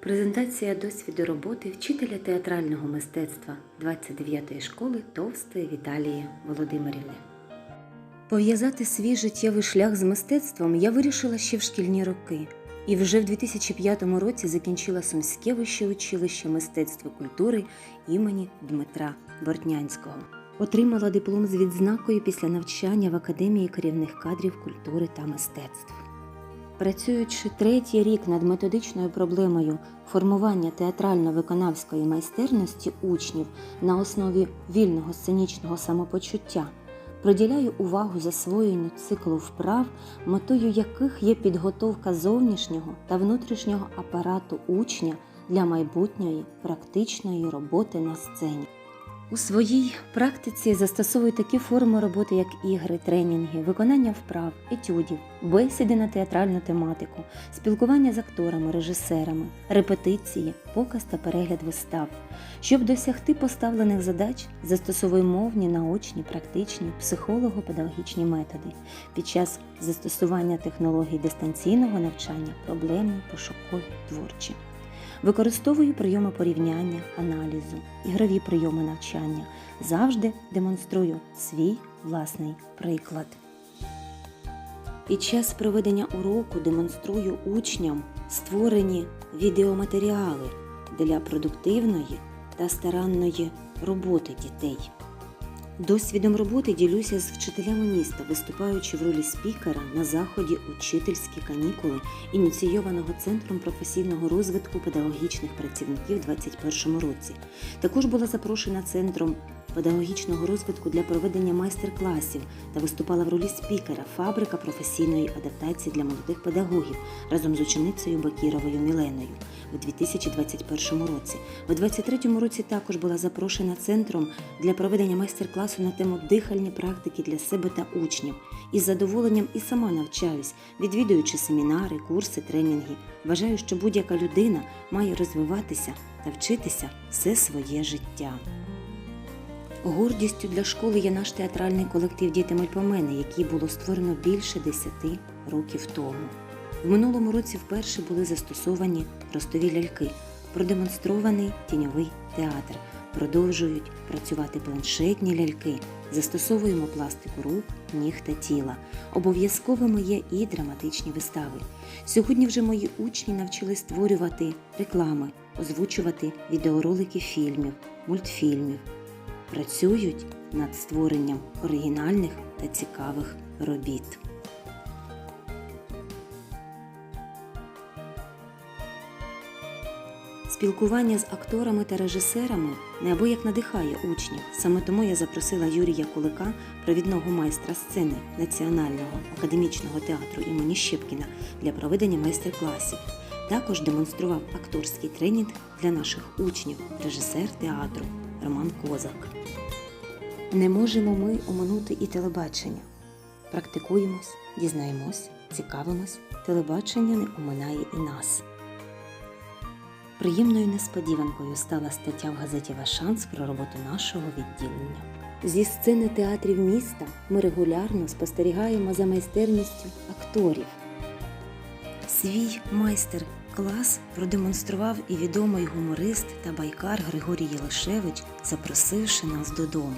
Презентація досвіду роботи вчителя театрального мистецтва 29-ї школи Товстої Віталії Володимирівни. Пов'язати свій життєвий шлях з мистецтвом я вирішила ще в шкільні роки, і вже в 2005 році закінчила Сумське вище училище мистецтва культури імені Дмитра Бортнянського. Отримала диплом з відзнакою після навчання в Академії керівних кадрів культури та мистецтв. Працюючи третій рік над методичною проблемою формування театрально-виконавської майстерності учнів на основі вільного сценічного самопочуття, приділяю увагу засвоєнню циклу вправ, метою яких є підготовка зовнішнього та внутрішнього апарату учня для майбутньої практичної роботи на сцені. У своїй практиці застосовую такі форми роботи, як ігри, тренінги, виконання вправ, етюдів, бесіди на театральну тематику, спілкування з акторами, режисерами, репетиції, показ та перегляд вистав. Щоб досягти поставлених задач, застосовую мовні, наочні, практичні, психолого-педагогічні методи. Під час застосування технологій дистанційного навчання проблемні, пошукові, творчі. Використовую прийоми порівняння, аналізу, ігрові прийоми навчання. Завжди демонструю свій власний приклад. Під час проведення уроку демонструю учням створені відеоматеріали для продуктивної та старанної роботи дітей. Досвідом роботи ділюся з вчителями міста, виступаючи в ролі спікера на заході Учительські канікули, ініційованого Центром професійного розвитку педагогічних працівників у 2021 році. Також була запрошена центром педагогічного розвитку для проведення майстер-класів та виступала в ролі спікера Фабрика професійної адаптації для молодих педагогів разом з ученицею Бакіровою Міленою у 2021 році. У 2023 році також була запрошена центром для проведення майстер-класу на тему дихальні практики для себе та учнів. Із задоволенням і сама навчаюсь, відвідуючи семінари, курси, тренінги. Вважаю, що будь-яка людина має розвиватися та вчитися все своє життя. Гордістю для школи є наш театральний колектив Діти Мельпомени, який було створено більше 10 років тому. В минулому році вперше були застосовані ростові ляльки, продемонстрований тіньовий театр. Продовжують працювати планшетні ляльки, застосовуємо пластику рук, ніг та тіла. Обов'язковими є і драматичні вистави. Сьогодні вже мої учні навчили створювати реклами, озвучувати відеоролики фільмів, мультфільмів. Працюють над створенням оригінальних та цікавих робіт. Спілкування з акторами та режисерами неабияк надихає учнів. Саме тому я запросила Юрія Кулика, провідного майстра сцени Національного академічного театру імені Щепкіна для проведення майстер-класів. Також демонстрував акторський тренінг для наших учнів, режисер театру Роман Козак. Не можемо ми оминути і телебачення. Практикуємось, дізнаємось, цікавимось. Телебачення не оминає і нас. Приємною несподіванкою стала стаття в газеті Ваш шанс про роботу нашого відділення. Зі сцени театрів міста ми регулярно спостерігаємо за майстерністю акторів. Свій майстер-клас продемонстрував і відомий гуморист та байкар Григорій Єлишевич, запросивши нас додому.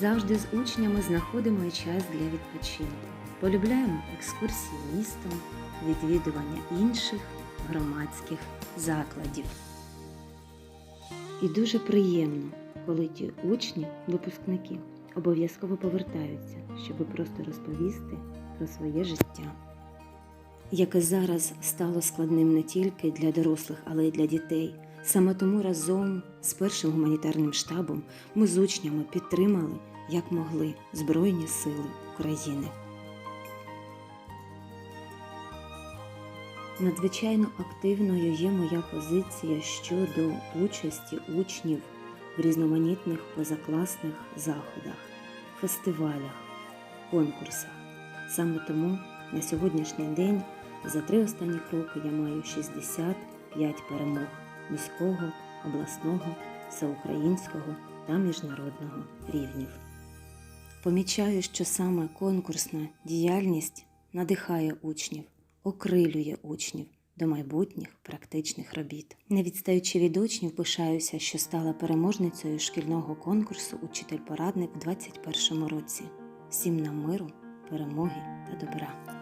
Завжди з учнями знаходимо час для відпочинку. Полюбляємо екскурсії містом, відвідування інших громадських закладів. І дуже приємно, коли ті учні, випускники, обов'язково повертаються, щоб просто розповісти про своє життя, яке зараз стало складним не тільки для дорослих, але й для дітей. Саме тому разом з першим гуманітарним штабом ми з учнями підтримали, як могли, Збройні Сили України. Надзвичайно активною є моя позиція щодо участі учнів в різноманітних позакласних заходах, фестивалях, конкурсах. Саме тому на сьогоднішній день за три останні роки я маю 65 перемог міського, обласного, всеукраїнського та міжнародного рівнів. Помічаю, що саме конкурсна діяльність надихає учнів, окрилює учнів, до майбутніх практичних робіт. Не відстаючи від учнів, пишаюся, що стала переможницею шкільного конкурсу Учитель-порадник в 2021 році. Всім нам миру, перемоги та добра.